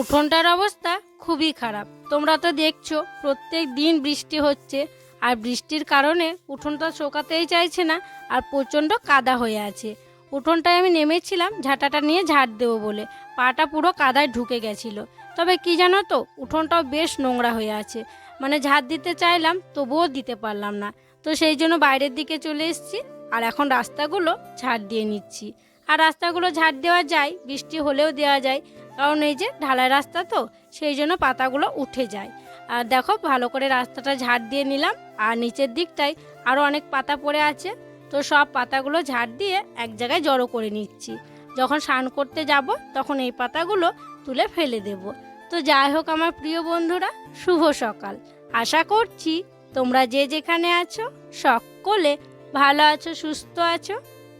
উঠোনটার অবস্থা খুবই খারাপ। তোমরা তো দেখছ, প্রত্যেক দিন বৃষ্টি হচ্ছে, আর বৃষ্টির কারণে উঠোনটা শোকাতেই চাইছে না, আর প্রচণ্ড কাদা হয়ে আছে। উঠোনটায় আমি নেমেছিলাম, ঝাঁটাটা নিয়ে ঝাড় দেবো বলে। পাটা পুরো কাদায় ঢুকে গেছিল। তবে কি জানো তো, উঠোনটাও বেশ নোংরা হয়ে আছে। মানে ঝাড় দিতে চাইলাম, তবুও দিতে পারলাম না। তো সেই জন্য বাইরের দিকে চলে এসেছি, আর এখন রাস্তাগুলো ঝাড় দিয়ে নিচ্ছি। আর রাস্তাগুলো ঝাড় দেওয়া যায়, বৃষ্টি হলেও দেওয়া যায় কারণ এই যে ঢালাই রাস্তা তো, সেই জন্য পাতাগুলো উঠে যায়। আর দেখো, ভালো করে রাস্তাটা ঝাড় দিয়ে নিলাম। আর নিচের দিকটায় আরও অনেক পাতা পড়ে আছে। তো সব পাতাগুলো ঝাড় দিয়ে এক জায়গায় জড়ো করে নিচ্ছি। যখন স্নান করতে যাব, তখন এই পাতাগুলো তুলে ফেলে দেব। তো যাই হোক, আমার প্রিয় বন্ধুরা, শুভ সকাল। আশা করছি তোমরা যে যেখানে আছো, সকলে ভালো আছো, সুস্থ আছো।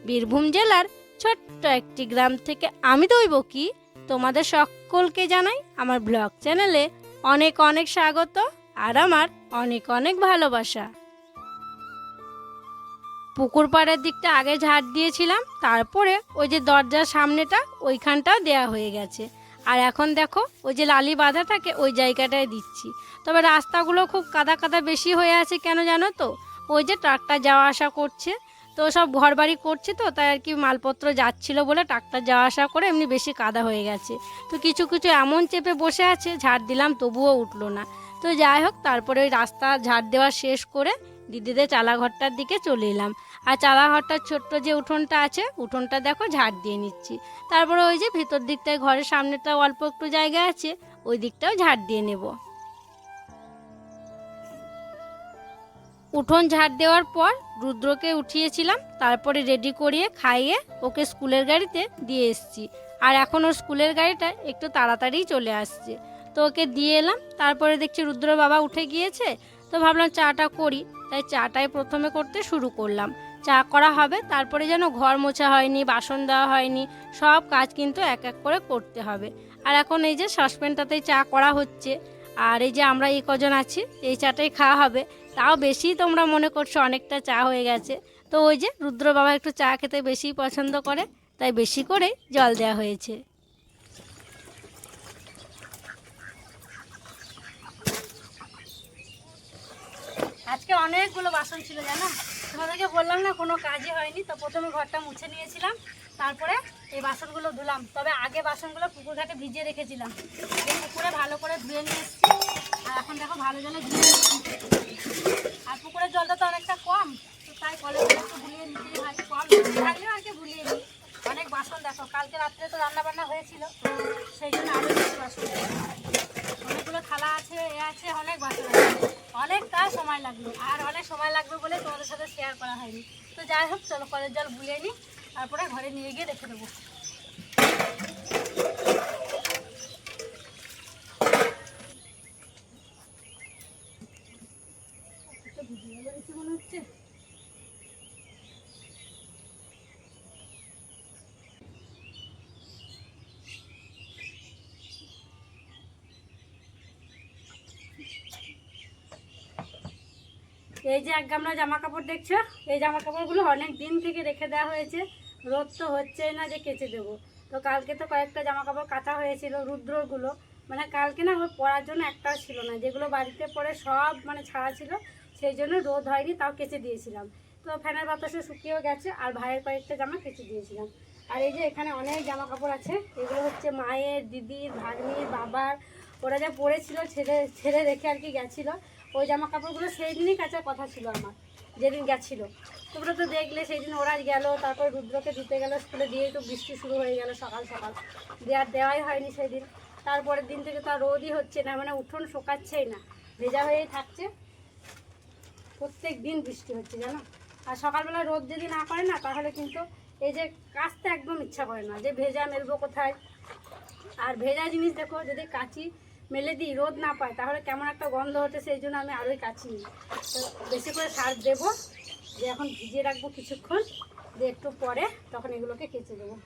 বীরভূম জেলার ছোট্ট একটি গ্রাম থেকে আমি দইব কি তোমাদের সকলকে জানাই আমার ব্লগ চ্যানেলে অনেক অনেক স্বাগত আর আমার অনেক অনেক ভালোবাসা। পুকুর পাড়ের দিকটা আগে ঝাড় দিয়েছিলাম, তারপরে ওই যে দরজার সামনেটা ওইখানটাও দেয়া হয়ে গেছে। আর এখন দেখো, ওই যে লালি বাঁধা থাকে ওই জায়গাটায় দিচ্ছি। তবে রাস্তাগুলো খুব কাদা কাদা বেশি হয়ে আছে কেন জানো তো? ওই যে ট্রাকটা যাওয়া আসা করছে তো সব ঘর বাড়ি করছে তো, তাই আর কি মালপত্র যাচ্ছিল বলে ট্রাকটা যাওয়া আসা করে এমনি বেশি কাদা হয়ে গেছে। তো কিছু কিছু এমন চেপে বসে আছে, ঝাড় দিলাম তবুও উঠল না। তো যাই হোক, তারপরে ওই রাস্তা ঝাড় দেওয়া শেষ করে দিদিদের চালাঘরটার দিকে চলে এলাম। আর চালাঘরটার ছোট্ট যে উঠোনটা আছে, উঠোনটা দেখো ঝাড় দিয়ে নিচ্ছি। তারপরে ওই যে ভিতর দিকটায়, ঘরের সামনেটা অল্প একটু জায়গা আছে, ওই দিকটাও ঝাড় দিয়ে নেব। উঠোন ঝাড় দেওয়ার পর রুদ্রকে উঠিয়েছিলাম, তারপরে রেডি করিয়ে খাইয়ে ওকে স্কুলের গাড়িতে দিয়ে এসেছি। আর এখন ওর স্কুলের গাড়িটা একটু তাড়াতাড়ি চলে আসছে। তো ওকে দিয়ে এলাম, তারপরে দেখছি রুদ্র বাবা উঠে গিয়েছে, তো ভাবলাম চাটা করি। তাই চাটাই প্রথমে করতে শুরু করলাম। চা করা হবে, তারপরে যেন ঘর মোছা হয়নি, বাসন দেওয়া হয়নি, সব কাজ কিন্তু এক এক করে করতে হবে। আর এখন এই যে সসপ্যানটাতেই চা করা হচ্ছে। আর এই যে, আমরা এই কজন আছি, এই চাটাই খাওয়া হবে। তাও বেশি তোমরা মনে করছ অনেকটা চা হয়ে গেছে। তো ওই যে রুদ্র বাবা একটু চা খেতে বেশি পছন্দ করে, তাই বেশি করে জল দেওয়া হয়েছে। আজকে অনেকগুলো বাসন ছিল, জানো? তোমাদেরকে বললাম না, কোনো কাজই হয়নি। তো প্রথমে ঘরটা মুছে নিয়েছিলাম, তারপরে এই বাসনগুলো ধুলাম। তবে আগে বাসনগুলো পুকুর ঘাটে ভিজিয়ে রেখেছিলাম। পুকুরে ভালো করে ধুয়ে নিয়ে এসেছি। আর এখন দেখো ভালো জলে ধুয়ে আর পুকুরের জলটা তো অনেকটা কম, তো তাই কলের একটু ভুলিয়ে নিতেই হয়। কম থাকলেও আর কি ভুলিয়ে নিই। অনেক বাসন দেখো, কালকে রাত্রে তো রান্না বান্না হয়েছিল, সেই জন্য আরও বেশি বাসন থালা আছে, এ আছে, অনেক বাসন আছে। অনেকটা সময় লাগল, আর অনেক সময় লাগবে বলে তোমাদের সাথে শেয়ার করা হয়নি। তো যাই হোক, চলো কলের জল বুলিয়ে নিই, তারপরে ঘরে নিয়ে গিয়ে রেখে দেবো একটু ভিজিয়ে বেরিয়েছে মনে হচ্ছে এই যে এক গামলা জামা কাপড় দেখছ? এই জামা কাপড়গুলো অনেক দিন থেকে রেখে দেওয়া হয়েছে। রোদ তো হচ্ছেই না যে কেচে দেবো। তো কালকে তো কয়েকটা জামা কাপড় কাটা হয়েছিল, রুদ্রগুলো। মানে কালকে না ওর পরার জন্য একটাও ছিল না। যেগুলো বাড়িতে পরে সব মানে ছাড়া ছিল, সেই জন্য রোদ হয়নি, তাও কেচে দিয়েছিলাম। তো ফ্যানের বাতাসে শুকিয়েও গেছে, আর ভাইয়ের কয়েকটা জামা কেচে দিয়েছিলাম। আর এই যে এখানে অনেক জামা কাপড় আছে। এগুলো হচ্ছে মায়ের, দিদির, ভাগ্নির, বাবার। ওরা যা পরেছিল ছেড়ে ছেড়ে রেখে আর কি গেছিল। ওই জামা কাপড়গুলো সেই দিনই কাচার কথা ছিল আমার, যেদিন গেছিল। তোমরা তো দেখলে সেই দিন ওরা গেল, তারপর রুদ্রকে দিতে গেল, স্কুলে দিয়ে তো বৃষ্টি শুরু হয়ে গেল সকাল সকাল। দেওয়ার দেওয়াই হয়নি সেই দিন তারপরের দিন থেকে তো আর রোদই হচ্ছে না মানে উঠোন শোকাচ্ছেই না, ভেজা হয়েই থাকছে। প্রত্যেক দিন বৃষ্টি হচ্ছে, জানো? আর সকালবেলা রোদ যদি না করে না, তাহলে কিন্তু এই যে কাচতে একদম ইচ্ছা করে না, যে ভেজা মেলবো কোথায়? আর ভেজা জিনিস দেখো, যদি কাচি মেলে দিই, রোদ না পায়। তাহলে কেমন একটা গন্ধ হতে সেই জন্য আমি আরোই নিই। তো বেশি করে সার দেবো, যে এখন ভিজিয়ে রাখব কিছুক্ষণ, দিয়ে একটু পরে তখন এগুলোকে কেচে দেবো।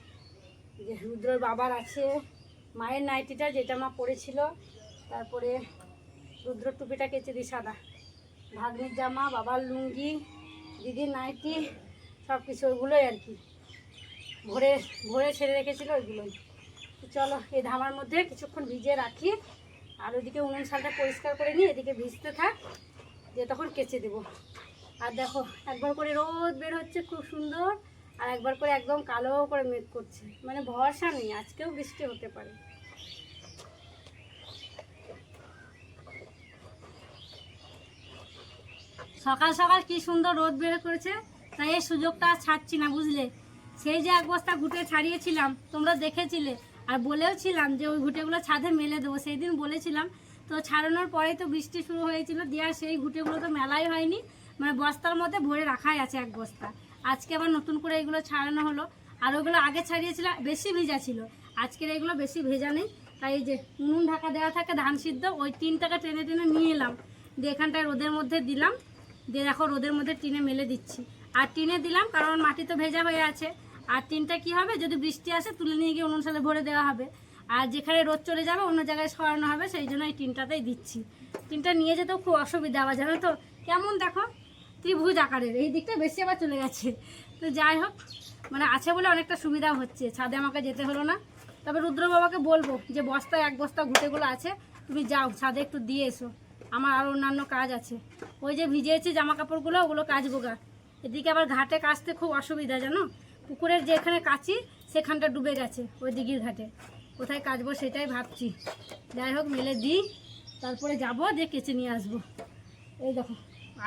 যে রুদ্রর বাবার আছে, মায়ের নাইটিটা যেটা মা পরেছিল, তারপরে রুদ্র টুপিটা কেচে দিই সাদা। ভাগ্নির জামা, বাবার লুঙ্গি, দিদির নাইটি সব কিছু ওইগুলোই আর কি। ভোরে ভোরে ছেড়ে রেখেছিল ওইগুলোই। চলো, এই ধামার মধ্যে কিছুক্ষণ ভিজিয়ে রাখি। আর ওইদিকে উনুন শালটা পরিষ্কার করে নিয়ে এদিকে ভিজতে থাক, দিয়ে তখন কেচে দেবো। আর দেখো, একবার করে রোদ বের হচ্ছে খুব সুন্দর, আর একবার করে একদম কালো করে মেঘ করছে। মানে ভরসা নেই, আজকেও বৃষ্টি হতে পারে। সকাল সকাল কি সুন্দর রোদ বের করেছে, তাই এই সুযোগটা ছাড়ছি না, বুঝলে? সেই যে এক বস্তা ঘুটে ছাড়িয়েছিলাম, তোমরা দেখেছিলে আর বলেও ছিলাম যে ওই ঘুটেগুলো ছাদে মেলে দেবো সেই দিন বলেছিলাম। তো ছাড়ানোর পরেই তো বৃষ্টি শুরু হয়েছিল, দিয়ে আর সেই ঘুটেগুলো তো মেলাই হয়নি। মানে বস্তার মধ্যে ভরে রাখাই আছে এক বস্তা। আজকে আবার নতুন করে এগুলো ছাড়ানো হলো। আর ওগুলো আগে ছাড়িয়েছিলাম বেশি ভেজা ছিল। আজকের এগুলো বেশি ভেজা নেই। তাই যে নুন ঢাকা দেওয়া থাকে, ধান সিদ্ধ, ওই টিনটাকে টেনে টেনে নিয়ে এলাম। দিয়ে এখানটায় রোদের মধ্যে দিলাম। দিয়ে দেখো রোদের মধ্যে টিনে মেলে দিচ্ছি। আর টিনে দিলাম কারণ মাটি তো ভেজা হয়ে আছে। আর টিনটা কি হবে? যদি বৃষ্টি আসে, তুলে নিয়ে গিয়ে অনুসারে ভরে দেওয়া হবে। আর যেখানে রোদ চলে যাবে, অন্য জায়গায় সরানো হবে, সেই জন্য এই টিনটাতেই দিচ্ছি। টিনটা নিয়ে যেতেও খুব অসুবিধা আবার জানো তো? কেমন দেখো? ত্রিভুজ আকারের। এই দিকটা বেশি আবার চলে গেছে। তো যাই হোক মানে আছে বলে অনেকটা সুবিধা হচ্ছে। ছাদে আমাকে যেতে হলো না। তবে রুদ্র বাবাকে বলব যে, বস্তায় এক বস্তা ঘুটেগুলো আছে, তুমি যাও, ছাদে একটু দিয়ে এসো। আমার আরও অন্যান্য কাজ আছে। ওই যে ভিজিয়েছি জামা কাপড়গুলো ওগুলো কাচবো গা। এদিকে আবার ঘাটে কাচতে খুব অসুবিধা, জানো? পুকুরের যেখানে কাচি সেখানটা ডুবে গেছে, ওই দিঘির ঘাটে। কোথায় কাচবো সেটাই ভাবছি। যাই হোক, মেলে দিই, তারপরে যাব, দিয়ে কেচে নিয়ে আসব। এই দেখো,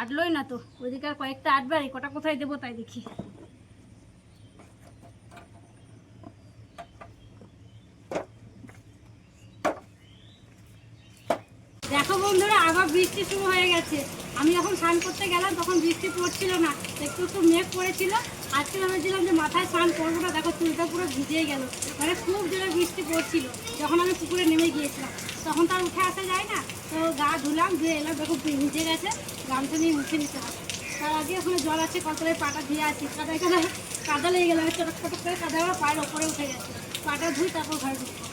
আটলোই না তো, ওইদিকে আর কয়েকটা আটবে আর কটা কোথায় দেবো তাই দেখি। দেখো বন্ধুরা, আবার বৃষ্টি শুরু হয়ে গেছে। আমি যখন স্নান করতে গেলাম, তখন বৃষ্টি পড়ছিল না। একটু একটু মেঘ পড়েছিল আজকে ভেবেছিলাম যে মাথায় স্নান করব না দেখো চুলটা পুরো ভিজে গেল। মানে খুব জোরে বৃষ্টি পড়ছিল। যখন আমি পুকুরে নেমে গিয়েছিলাম, তখন তো আর উঠে আসা যায় না। তো গা ধুলাম, ধুয়ে এলাম, দেখো ভিজে গেছে, গামছা নিয়ে মুছে নিতে হবে। তার আগে ওখানে জল আছে, কতলে পাটা ধুয়ে আছি কাদা এখানে কাদা লেগে গেল চটক চটক করে কাদা আমার পায়ের ওপরে উঠে গেছে। পাটা ধুই, তারপর ঘরে ঢুকবো।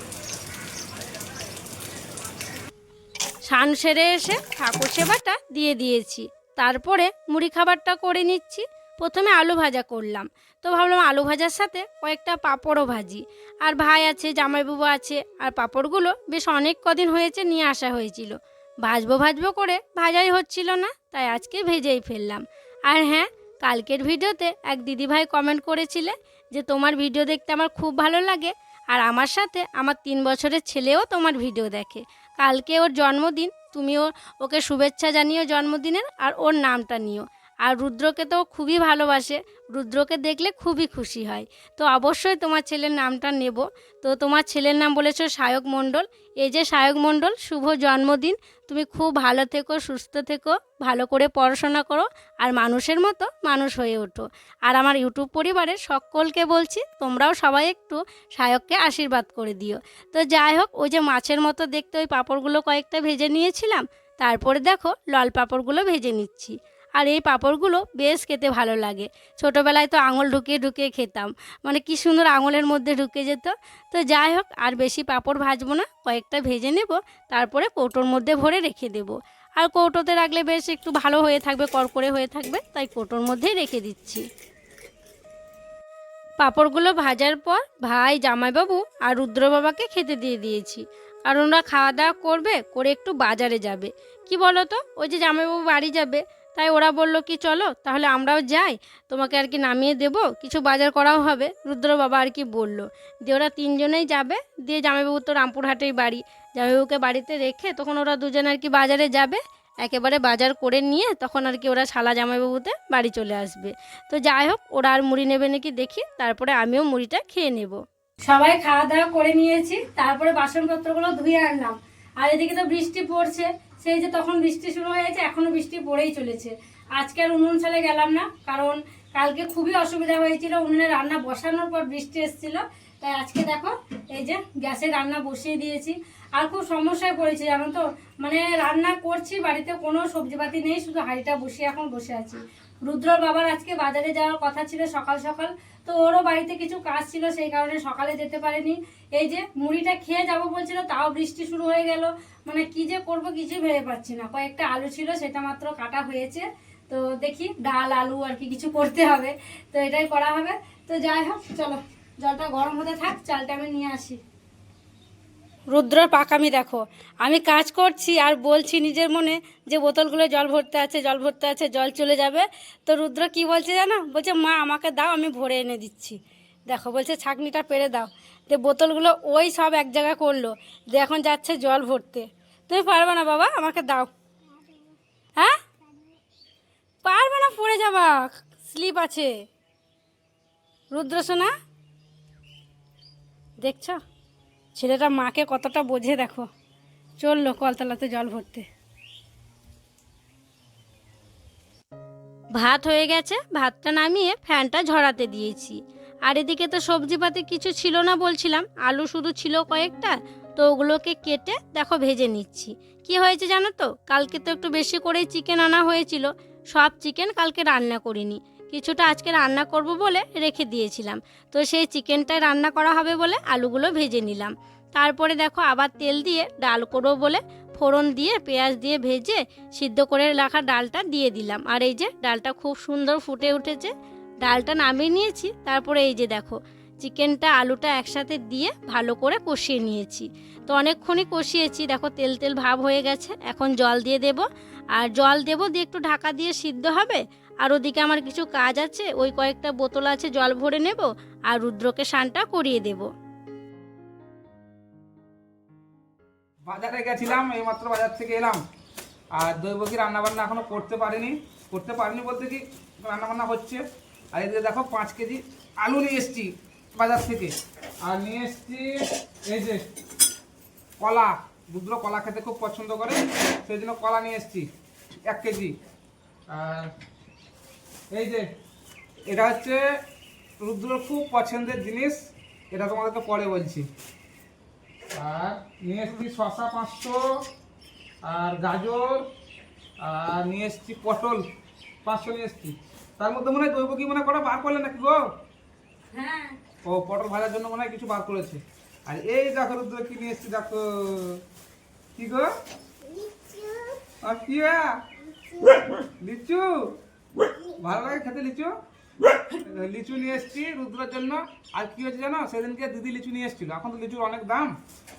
স্নান সেরে এসে ঠাকুর সেবাটা দিয়ে দিয়েছি। তারপরে মুড়ি খাবারটা করে নিচ্ছি। প্রথমে আলু ভাজা করলাম। তো ভাবলাম আলু ভাজার সাথে কয়েকটা পাঁপড়ও ভাজি। আর ভাই আছে, জামাইবাবু আছে, আর পাঁপড়গুলো বেশ অনেক কদিন হয়েছে নিয়ে আসা হয়েছিল। ভাজবো ভাজবো করে ভাজাই হচ্ছিল না, তাই আজকে ভেজেই ফেললাম। আর হ্যাঁ কালকের ভিডিওতে এক দিদিভাই কমেন্ট করেছিলে যে, তোমার ভিডিও দেখতে আমার খুব ভালো লাগে। আর আমার সাথে আমার তিন বছরের ছেলেও তোমার ভিডিও দেখে। কালকে ওর জন্মদিন, তুমিও ওকে শুভেচ্ছা জানিও জন্মদিনের, আর ওর নামটা নিও। আর রুদ্রকে তো খুবই ভালোবাসে। রুদ্রকে দেখলে খুবই খুশি হয়। তো অবশ্যই তোমার ছেলের নামটা নেব। তো তোমার ছেলের নাম বলেছ সায়ক মণ্ডল। এই যে সায়ক মণ্ডল, শুভ জন্মদিন। তুমি খুব ভালো থেকো, সুস্থ থেকো, ভালো করে পড়াশোনা করো আর মানুষের মতো মানুষ হয়ে ওঠো। আর আমার ইউটিউব পরিবারের সকলকে বলছি, তোমরাও সবাই একটু সায়ককে আশীর্বাদ করে দিও। তো যাই হোক, ওই যে মাছের মতো দেখতে ওই পাঁপড়গুলো কয়েকটা ভেজে নিয়েছিলাম। তারপরে দেখো, লাল পাঁপড়গুলো ভেজে নিচ্ছি। আর এই পাঁপড়গুলো বেশ খেতে ভালো লাগে। ছোটোবেলায় তো আঙুল ঢুকিয়ে ঢুকিয়ে খেতাম। মানে কি সুন্দর আঙুলের মধ্যে ঢুকে যেত। তো যাই হোক, আর বেশি পাঁপড় ভাজবো না। কয়েকটা ভেজে নেব। তারপরে কৌটোর মধ্যে ভরে রেখে দেব। আর কৌটোতে রাখলে বেশ একটু ভালো হয়ে থাকবে করকরে হয়ে থাকবে। তাই কৌটোর মধ্যেই রেখে দিচ্ছি। পাঁপড়গুলো ভাজার পর ভাই, জামাইবাবু আর রুদ্র বাবাকে খেতে দিয়ে দিয়েছি। আর ওরা খাওয়া দাওয়া করবে, করে একটু বাজারে যাবে। কি বলো তো ওই যে জামাইবাবু বাড়ি যাবে। তাই ওরা বলল কি, চলো, তাহলে আমরাও যাই। তোমাকে আর কি নামিয়ে দেব। কিছু বাজার করাও হবে। রুদ্র বাবা আর কি বলল। দিয়ে ওরা তিনজনেই যাবে। দিয়ে জামাইবাবু তো রামপুরহাটেই বাড়ি। জামাইবাবুকে বাড়িতে রেখে তখন ওরা দুজন আর কি বাজারে যাবে। একেবারে বাজার করে নিয়ে তখন আর কি ওরা শালা জামাইবাবুতে বাড়ি চলে আসবে। তো যাই হোক, ওরা আর মুড়ি নেবে নাকি দেখি। তারপরে আমিও মুড়িটা খেয়ে নেব। সবাই খাওয়া দাওয়া করে নিয়েছি। তারপরে বাসনপত্রগুলো ধুয়ে আনলাম। আর এদিকে তো বৃষ্টি পড়ছে। সেই যে তখন বৃষ্টি শুরু হয়েছে এখনও বৃষ্টি পড়েই চলেছে। আজকে আর উনুন ছালে গেলাম না, কারণ কালকে খুবই অসুবিধা হয়েছিল, উনুনে রান্না বসানোর পর বৃষ্টি এসেছিল। তাই আজকে দেখো, এই যে গ্যাসে রান্না বসিয়ে দিয়েছি। আর খুব সমস্যায় পড়েছি, জানো তো? মানে রান্না করছি, বাড়িতে কোনো সবজিপাতি নেই, শুধু হাঁড়িটা বসিয়ে এখন বসে আছি। রুদ্রর বাবার আজকে বাজারে যাওয়ার কথা ছিল সকাল সকাল, তো ওরও বাড়িতে কিছু কাজ ছিল, সেই কারণে সকালে যেতে পারেনি। এই যে মুড়িটা খেয়ে যাব বলছিল, তাও বৃষ্টি শুরু হয়ে গেল। মানে কি যে করব কিছুই ভেবে পাচ্ছি না। কয়েকটা আলু ছিল, সেটা মাত্র কাটা হয়েছে। তো দেখি ডাল, আলু আর কি কিছু করতে হবে। তো এটাই করা হবে। তো যাই হোক, চলো, জলটা গরম হতে থাক, চালটা আমি নিয়ে আসি। রুদ্রর পাকামি দেখো। আমি কাজ করছি আর বলছি নিজের মনে যে বোতলগুলো জল ভরতে আছে, জল ভরতে আছে, জল চলে যাবে। তো রুদ্র কি বলছে জানো? বলছে, মা, আমাকে দাও, আমি ভরে এনে দিচ্ছি। দেখো, বলছে, ছাকনিটা পেরে দাও। তো বোতলগুলো ওই সব এক জায়গায় করল। যে এখন যাচ্ছে জল ভরতে। তুমি পারবে না বাবা, আমাকে দাও। হ্যাঁ? পারবে না, পড়ে যাবা। স্লিপ আছে। রুদ্র সোনা, দেখছ? ছেলেটা মাকে কতটা বোঝে দেখো। চলল কলতলাতে জল ভরতে। ভাত হয়ে গেছে, ভাতটা নামিয়ে ফ্যানটা ঝরাতে দিয়েছি। আর এদিকে তো সবজিপাতি কিছু ছিল না বলছিলাম, আলু শুধু ছিল কয়েকটা, তো ওগুলোকে কেটে দেখো ভেজে নিচ্ছি। কি হয়েছে জানো তো? কালকে তো একটু বেশি করেই চিকেন আনা হয়েছিল, সব চিকেন কালকে রান্না করিনি। কিছুটা আজকে রান্না করব বলে রেখে দিয়েছিলাম। তো সেই চিকেনটাই রান্না করা হবে বলে আলুগুলো ভেজে নিলাম। তারপরে দেখো আবার তেল দিয়ে ডাল করব বলে ফোড়ন দিয়ে, পেঁয়াজ দিয়ে ভেজে সিদ্ধ করে রাখা ডালটা দিয়ে দিলাম। আর এই যে ডালটা খুব সুন্দর ফুটে উঠেছে। ডালটা নামিয়ে নিয়েছি। তারপরে এই যে দেখো চিকেনটা, আলুটা একসাথে দিয়ে ভালো করে কষিয়ে নিয়েছি। তো অনেকক্ষণই কষিয়েছি। দেখো তেল তেল ভাব হয়ে গেছে। এখন জল দিয়ে দেব। আর জল দেব দিয়ে একটু ঢাকা দিয়ে সিদ্ধ হবে। আর ওদিকে আমার কিছু কাজ আছে, ওই কয়েকটা বোতল আছে, জল ভরে নেব আর রুদ্রকে স্নানটা করিয়ে দেবো। বাজারে গেছিলাম, এইমাত্র বাজার থেকে এলাম। আর দৈবকী রান্নাবান্না এখনও করতে পারিনি। করতে পারিনি বলতে কি, রান্নাবান্না হচ্ছে। আর এদিকে দেখো, পাঁচ কেজি আলু নিয়ে এসছি বাজার থেকে। আর নিয়ে এসছি, এই যে কলা। রুদ্র কলা খেতে খুব পছন্দ করে, সেই জন্য কলা নিয়ে এসছি, এক কেজি। আর এই যে এটা হচ্ছে রুদ্রর খুব পছন্দের জিনিস এটা তোমাদেরকে পরে বলছি। আর নিয়ে এসছি শশা পাঁচশো আর গাজর আর নিয়ে এসছি পটল পাঁচশো নিয়ে এসছি। তার মধ্যে মনে হয় দৈব কি মনে করা বার করলে নাকি গো? হ্যাঁ। ও পটল ভাজার জন্য মনে হয় কিছু বার করেছে। আর এই দেখো রুদ্র কি নিয়ে এসছি দেখো। কি গো? আর কি? লিচু? ভালো লাগে খেতে লিচু। লিচু নিয়ে এসছি রুদ্রের জন্য। আর কি হয়েছে জানো? সেদিনকে দিদি লিচু নিয়ে এসেছিল। এখন তো লিচুর অনেক দাম।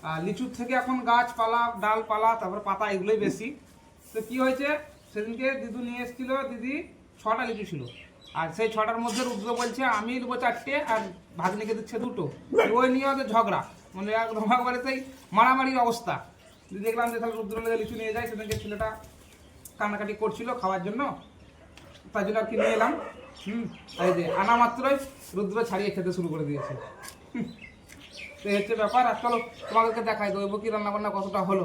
আর লিচুর থেকে এখন গাছপালা, ডালপালা, তারপর পাতা এগুলোই বেশি। তো কি হয়েছে? সেদিনকে দিদু নিয়ে এসেছিল, দিদি ছটা লিচু ছিল। আর সেই ছটার মধ্যে রুদ্র বলছে, আমি দেবো চারটে আর ভাগ্নিকে দিচ্ছে দুটো। ওই নিয়ে ওদের ঝগড়া। মানে একদম একবারে সেই মারামারির অবস্থা। দেখলাম যে তাহলে রুদ্র লিচু নিয়ে যায়। সেদিনকে ছেলেটা কান্নাকাটি করছিল খাওয়ার জন্য। তাই জন্য আর কি নিয়ে এলাম। হুম এই যে আনা মাত্রই রুদ্র ছাড়িয়ে খেতে শুরু করে দিয়েছে। তো এই হচ্ছে ব্যাপার। আর চলো তোমাদেরকে দেখাই দইব কি রান্না বান্না কতটা হলো।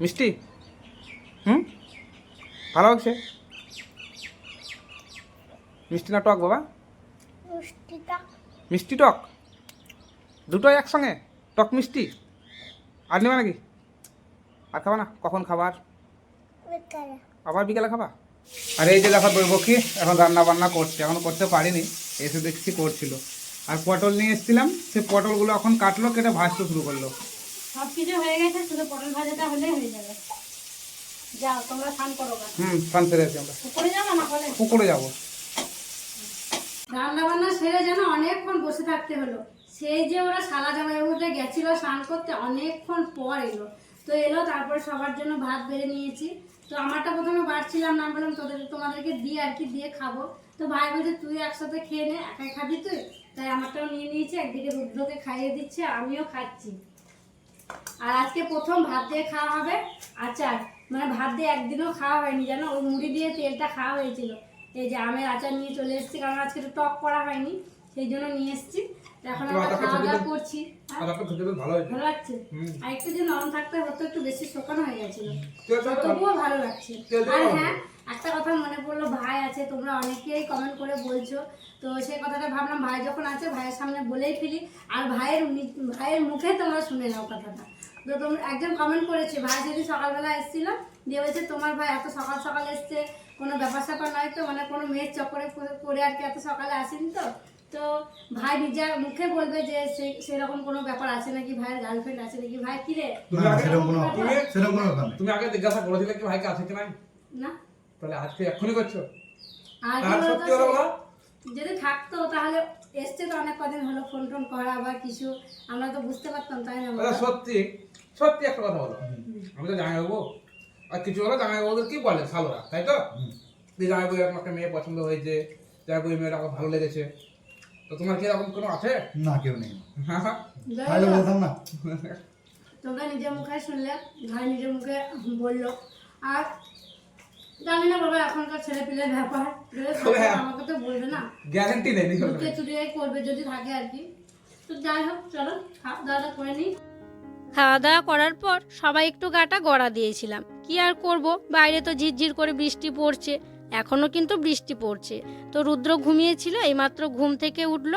মিষ্টি? হুম ভালো লাগছে? মিষ্টি না টক বাবা? মিষ্টি টক। দুটোই একসঙ্গে? টক মিষ্টি? আর নেবে নাকি? আর খাবা না? কখন খাবার? আবার বিকেলে খাবা? আর এই যে দেখো দৈবক্ষী এখন রান্না বান্না করছে এখন করতে পারিনি এসে দেখছি করছিল। আর পটল নিয়ে এসেছিলাম সে পটলগুলো এখন কাটলো কেটে ভাজতে শুরু করল। সব কিছু হয়ে গেছে শুধু পটল ভাজাটা হলেই হয়ে যাবে। যাও তোমরা স্নান করো হুম স্নান সেরে আছি আমরা। উপরে যাব না বলে পুকুরে যাব। রান্না বান্না সেরে যেন অনেকক্ষণ বসে থাকতে হলো। সেই যে ওরা সালা গেছিল স্নান করতে অনেকক্ষণ পর এলো। তো এলো তারপর সবার জন্য ভাত বেড়ে নিয়েছি। তো আমারটা প্রথমে বাড়ছিলাম না বললাম তোদের তোমাদেরকে দিয়ে আর কি দিয়ে খাব। তো ভাই বলছে, তুই একসাথে খেয়ে নে, একাই খাবি তুই? তাই আমারটাও নিয়ে নিয়েছি, একদিকে রুদ্রকে খাইয়ে দিচ্ছে আমিও খাচ্ছি। আর আজকে প্রথম ভাত দিয়ে খাওয়া হবে। আচার মানে ভাত দিয়ে একদিনও খাওয়া হয়নি, জানো? ওই মুড়ি দিয়ে তেলটা খাওয়া হয়েছিল। এই যে আমের আচার নিয়ে চলে এসেছি, কারণ আজকে তো টক করা হয়নি, সেই জন্য নিয়ে এসেছি। এখন আমরা আচারটা খাওয়া দাওয়া করছি। ভালো লাগছে? আর একটু যে নরম থাকতে হতো একটু বেশি শোকানো হয়ে গেছিল। তবুও ভালো লাগছে। আর হ্যাঁ একটা কথা মনে পড়ল ভাই আছে তোমরা অনেকেই কমেন্ট করে বলছো। তো সেই কথাটা ভাবলাম ভাই যখন আছে ভাইয়ের সামনে বলেই ফেলি। আর ভাইয়ের ভাইয়ের মুখে তোমরা শুনে নাও কথাটা। তো তোমরা একজন কমেন্ট করেছে ভাই যদি সকালবেলা এসেছিল দিয়ে বলছে তোমার ভাই এত সকাল সকাল এসছে কোনো ব্যাপার স্যাপার নয় তো? মানে কোনো মেয়ের চক্করে পড়ে আর কি এত সকালে আসেনি তো? তো ভাই নিজের মুখে বলবে যে সেরকম কোনো ব্যাপার আছে নাকি? ভাইয়ের গার্লফ্রেন্ড আছে নাকি? ভাই কি রে? তুমি আগে- জিজ্ঞাসা করেছিলে কি ভাইকে আছে কি নাই? না। তাহলে আজকে এক্ষুনি করছ? যদি থাকতো তাহলে এসছে তো অনেক কদিন হলো ফোন টোন করা বা কিছু। আমরা তো বুঝতে পারতাম তাই না আচ্ছা, সত্যি সত্যি একটা কথা বলো। আমি তো জামাই বাবু আর কিছু হলো জামাই বাবুদের কি বলে? ভালোরা তাই তো? যে জামাই বাবু একটা মেয়ে পছন্দ হয়েছে জামাই বাবু মেয়েটা আমার ভালো লেগেছে। তো তোমার কি এরকম কোনো আছে? না কেউ নেই। হ্যাঁ হ্যাঁ তাহলে বলতাম না? তোমরা নিজের মুখে শুনলে ভাই নিজের মুখে বলল। আর জানি না বাবা এখনকার ছেলে পিলের ব্যাপার হ্যাঁ। আমাকে তো বলবে না। গ্যারান্টি নেই করবে যদি থাকে আর কি। তো যাই হোক চলো খাওয়া দাওয়া করে নিই খাওয়া দাওয়া করার পর সবাই একটু গাটা গড়া দিয়েছিলাম। কি আর করব? বাইরে তো ঝিরঝির করে বৃষ্টি পড়ছে। এখনও কিন্তু বৃষ্টি পড়ছে। তো রুদ্র ঘুমিয়েছিল, এইমাত্র ঘুম থেকে উঠল,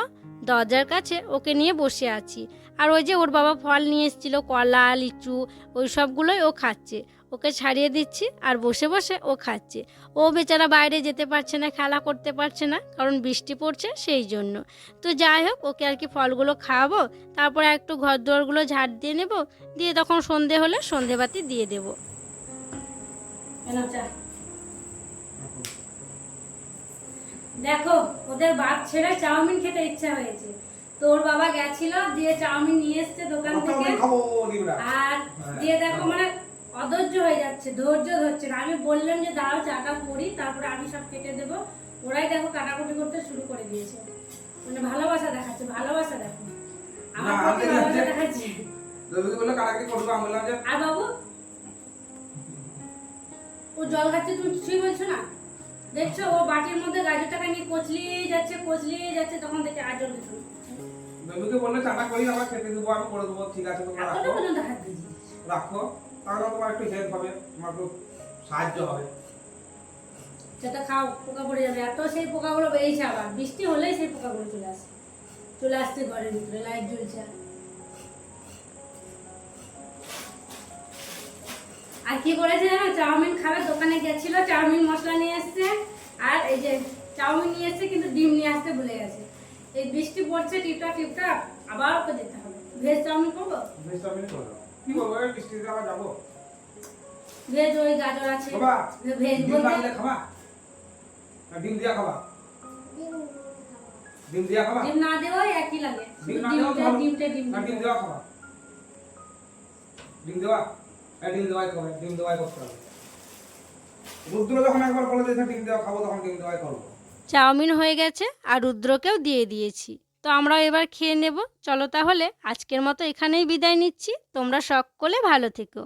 দরজার কাছে ওকে নিয়ে বসে আছি। আর ওই যে ওর বাবা ফল নিয়ে এসেছিল, কলা, লিচু ওই সবগুলোই ও খাচ্ছে। ওকে ছাড়িয়ে দিচ্ছি আর বসে বসে ও খাচ্ছে। ও বেচারা বাইরে যেতে পারছে না, খেলা করতে পারছে না, কারণ বৃষ্টি পড়ছে সেই জন্য। তো যাই হোক, ওকে আর কি ফলগুলো খাওয়াবো, তারপরে একটু ঘর দুয়ারগুলো ঝাড় দিয়ে নেব, দিয়ে তখন সন্ধে হলে সন্ধেবাতি দিয়ে দেবো। দেখো ওদের বাপ ছেড়ে চাউমিন খেতে ইচ্ছা হয়েছে। তোর বাবা গেছিল দিয়ে চাউমিন নিয়ে এসছে দোকান থেকে। আর দিয়ে দেখো মানে অধৈর্য হয়ে যাচ্ছে ধৈর্য ধরছে না। আমি বললাম যে দাঁড়াও চাটা করি তারপরে আমি সব কেটে দেবো। ওরাই দেখো কাটাকুটি করতে শুরু করে দিয়েছে। মানে ভালোবাসা দেখাচ্ছে ভালোবাসা দেখো। আমার প্রতি ভালোবাসা দেখাচ্ছে। আর বাবু ও জল খাচ্ছে তুমি কিছুই বলছো না? দেখছ ও বাটির মধ্যে গাজর টাকা নিয়ে কচলিয়ে যাচ্ছে কচলিয়ে যাচ্ছে তখন দেখে আর জল কিছু রবিকে বলল চাটা করি আবার খেতে দেবো আমি করে দেবো ঠিক আছে তোমরা রাখো। পর্যন্ত হাত দিয়েছি রাখো তাহলে তোমার একটু হেল্প হবে তোমার একটু সাহায্য হবে। সেটা খাও পোকা পড়ে যাবে। এত সেই পোকাগুলো বেরিয়েছে আবার। বৃষ্টি হলেই সেই পোকাগুলো চলে আসে। চলে আসছে ঘরের ভিতরে লাইট জ্বলছে আর কি করেছে জানো? চাউমিন খাবে দোকানে গেছিল চাউমিন মশলা নিয়ে এসছে আর এই যে চাউমিন নিয়ে এসছে কিন্তু ডিম নিয়ে আসতে ভুলে গেছে। এই বৃষ্টি পড়ছে টিপটা টিপটা আবার ওকে যেতে হবে। ভেজ চাউমিন করব? বেশ আমি করে কি বলব বৃষ্টিতে আবার যাব? ভেজ ওই গাজর আছে। বাবা ভেজ বলতে খাবা? না ডিম দিয়া খাবা? ডিম দিয়া খাবা? ডিম না দেওয়াই একই লাগে। ডিম না দেওয়া ডিমটা ডিম না ডিম দেওয়া খাবা। ডিম দেওয়া? করব চাউমিন হয়ে গেছে, আর রুদ্রকেও দিয়ে দিয়েছি। তো আমরাও এবার খেয়ে নেব। চলো তাহলে, আজকের মতো এখানেই বিদায় নিচ্ছি। তোমরা সকলে ভালো থেকো।